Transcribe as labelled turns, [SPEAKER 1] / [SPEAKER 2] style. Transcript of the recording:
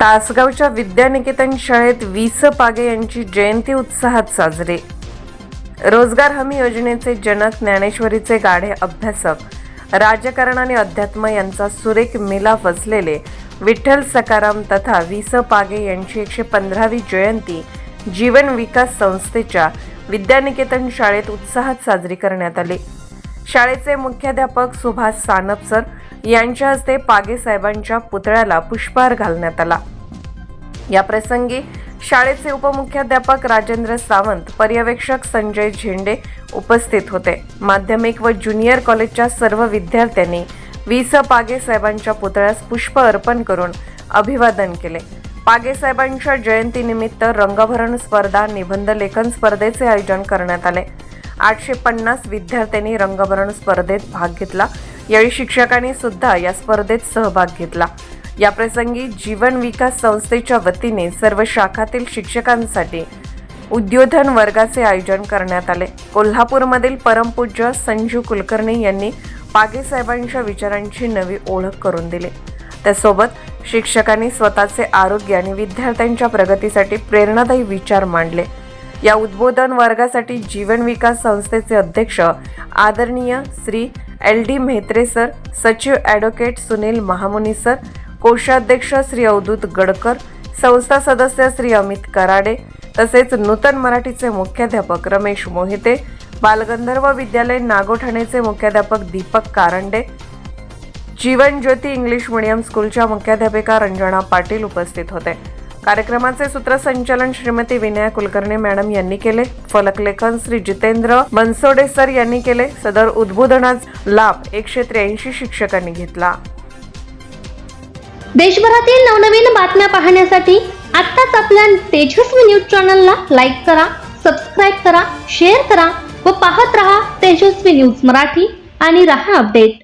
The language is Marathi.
[SPEAKER 1] तासगावच्या विद्यानिकेतन शाळेत वि स पागे यांची जयंती उत्साहात साजरी. रोजगार हमी योजनेचे जनक ज्ञानेश्वरीचे गाढे अभ्यासक. राजकारण आणि अध्यात्म यांचा सुरेख मिलाफ असलेले विठ्ठल सकाराम तथा वि स पागे यांची एकशे पंधरावी जयंती जीवन विकास संस्थेच्या विद्यानिकेतन शाळेत उत्साहात साजरी करण्यात आली. शाळेचे मुख्याध्यापक सुभाष सानप सर यांच्या हस्ते पागे साहेबांच्या पुतळ्याला पुष्पहार घालण्यात आला. या प्रसंगी शाळेचे उपमुख्याध्यापक राजेंद्र सावंत पर्यवेक्षक संजय झेंडे उपस्थित होते. माध्यमिक व ज्युनियर कॉलेजच्या सर्व विद्यार्थ्यांनी वि स पागे साहेबांच्या पुतळ्यास पुष्प अर्पण करून अभिवादन केले. पागे साहेबांच्या जयंतीनिमित्त रंगभरण स्पर्धा निबंध लेखन स्पर्धेचे आयोजन करण्यात आले. आठशे पन्नास विद्यार्थ्यांनी रंगभरण स्पर्धेत भाग घेतला. यावेळी शिक्षकांनी सुद्धा या स्पर्धेत सहभाग घेतला. याप्रसंगी जीवन विकास संस्थेच्या वतीने सर्व शाखातील शिक्षकांसाठी उद्योधन वर्गाचे आयोजन करण्यात आले. कोल्हापूरमधील परमपूज्य संजू कुलकर्णी यांनी पागेसाहेबांच्या विचारांची नवी ओळख करून दिली. त्यासोबत शिक्षकांनी स्वतःचे आरोग्य आणि विद्यार्थ्यांच्या प्रगतीसाठी प्रेरणादायी विचार मांडले. या उद्बोधन वर्गासाठी जीवन विकास संस्थेचे अध्यक्ष आदरणीय Shri L D Mhetre sir सचिव ॲडव्होकेट सुनील महामुनी सर कोषाध्यक्ष श्री अवधूत गडकर संस्था सदस्य श्री अमित कराडे तसेच नूतन मराठीचे मुख्याध्यापक रमेश मोहिते बालगंधर्व विद्यालय नागोठाणेचे मुख्याध्यापक दीपक कारंडे जीवन ज्योती इंग्लिश मीडियम स्कूलच्या मुख्याध्यापिका रंजना पाटील उपस्थित होते. कार्यक्रमाचे सूत्रसंचालन श्रीमती विनया कुलकर्णी मॅडम यांनी केले. फलकलेखन श्री जितेंद्र बनसोडे सर यांनी केले. सदर उद्बोधनाचा लाभ एकशे त्र्याऐंशी शिक्षकांनी घेतला.
[SPEAKER 2] देशभरातील नवनवीन बातम्या पाहण्यासाठी आत्ताच आपल्या तेजस्वी न्यूज चॅनलला लाईक करा सबस्क्राईब करा शेअर करा व पाहत रहा तेजस्वी न्यूज मराठी आणि रहा अपडेट.